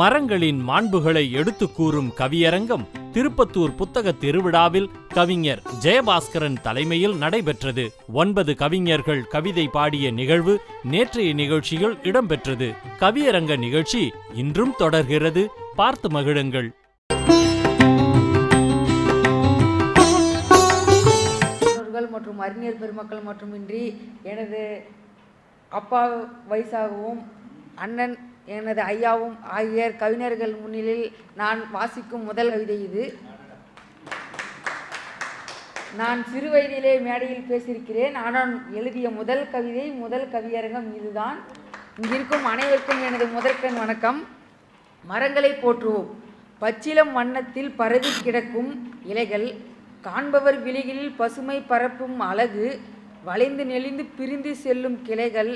மரங்களின் மாண்புகளை எடுத்து கூறும் கவியரங்கம் திருப்பத்தூர் புத்தக திருவிழாவில் கவிஞர் ஜெயபாஸ்கரன் தலைமையில் நடைபெற்றது. ஒன்பது கவிஞர்கள் கவிதை பாடிய நிகழ்வு நேற்றைய நிகழ்ச்சியில் இடம்பெற்றது. கவியரங்க நிகழ்ச்சி இன்றும் தொடர்கிறது. பார்த்து மகிழுங்கள். மற்றும் அறிஞர் பெருமக்கள் மட்டுமின்றி எனது அப்பா வயசாகவும் அண்ணன் எனது ஐயாவும் ஆகியோர் கவிஞர்கள் முன்னிலையில் நான் வாசிக்கும் முதல் கவிதை இது. நான் சிறு வயதிலே மேடையில் பேசியிருக்கிறேன். ஆனால் எழுதிய முதல் கவிதை முதல் கவியரங்கம் இதுதான். இங்கிருக்கும் அனைவருக்கும் எனது முதற்கண் வணக்கம். மரங்களை போற்றுவோம். பச்சிலம் வண்ணத்தில் பரவி கிடக்கும் இலைகள் காண்பவர் விழிகளில் பசுமை பரப்பும் அழகு வளைந்து நெளிந்து பிரிந்து செல்லும் கிளைகள்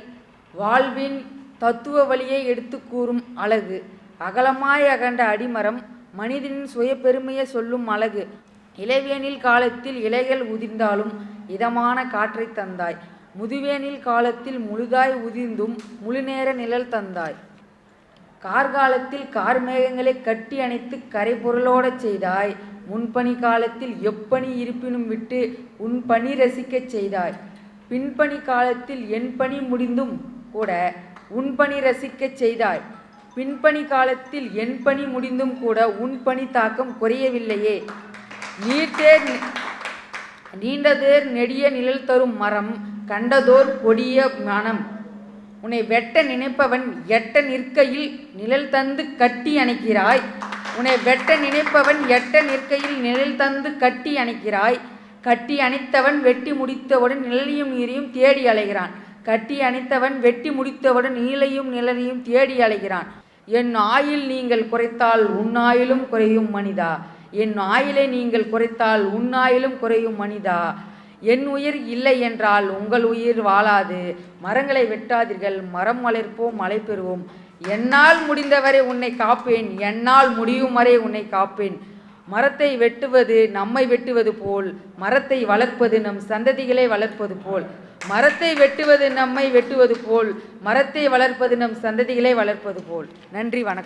வாழ்வின் தத்துவ வழியை எடுத்து கூறும் அழகு. அகலமாய் அகண்ட அடிமரம் மனிதனின் சுயபெருமையை சொல்லும் அழகு. இளவேனில் காலத்தில் இலைகள் உதிர்ந்தாலும் இதமான காற்றை தந்தாய். முதுவேனில் காலத்தில் முழுதாய் உதிர்ந்தும் முழுநேர நிழல் தந்தாய். கார்காலத்தில் கார்மேகங்களை கட்டி அணைத்து கரை பொருளோடச் செய்தாய். முன்பணி காலத்தில் எப்பனி இருப்பினும் விட்டு உன் பணி ரசிக்கச் செய்தாய். பின்பனி காலத்தில் என் பணி முடிந்தும் கூட உன் பணி ரசிக்கச் செய்தாய். பின்பணி காலத்தில் என் பணி முடிந்தும் கூட உன் பணி தாக்கம் குறையவில்லையே. நீர்த்தேர் நீண்டதேர் நெடிய நிழல் தரும் மரம் கண்டதோர் கொடிய மனம். உன்னை வெட்ட நினைப்பவன் எட்ட நிற்கையில் நிழல் தந்து கட்டி அணைக்கிறாய். உன்னை வெட்ட நினைப்பவன் எட்ட நிற்கையில் நிழல் தந்து கட்டி அணைக்கிறாய். கட்டி அணைத்தவன் வெட்டி முடித்தவுடன் நிழலையும் நீரையும் தேடி அலைகிறான். கட்டி அணைத்தவன் வெட்டி முடித்தவுடன் நீலையும் நிழலையும் தேடி அலைகிறான். என் ஆயில் நீங்கள் குறைத்தால் உன்னாயிலும் குறையும் மனிதா. என் ஆயிலை நீங்கள் குறைத்தால் உன்னாயிலும் குறையும் மனிதா. என் உயிர் இல்லை என்றால் உங்கள் உயிர் வாழாது. மரங்களை வெட்டாதீர்கள் மரம் வளர்ப்போம் மழை பெறுவோம். என்னால் முடிந்தவரை உன்னை காப்பேன் என்னால் முடியும் வரை உன்னை காப்பேன். மரத்தை வெட்டுவது நம்மை வெட்டுவது போல் மரத்தை வளர்ப்பது நம் சந்ததிகளை வளர்ப்பது போல். மரத்தை வெட்டுவது நம்மை வெட்டுவது போல் மரத்தை வளர்ப்பது நம் சந்ததிகளை வளர்ப்பது போல். நன்றி வணக்கம்.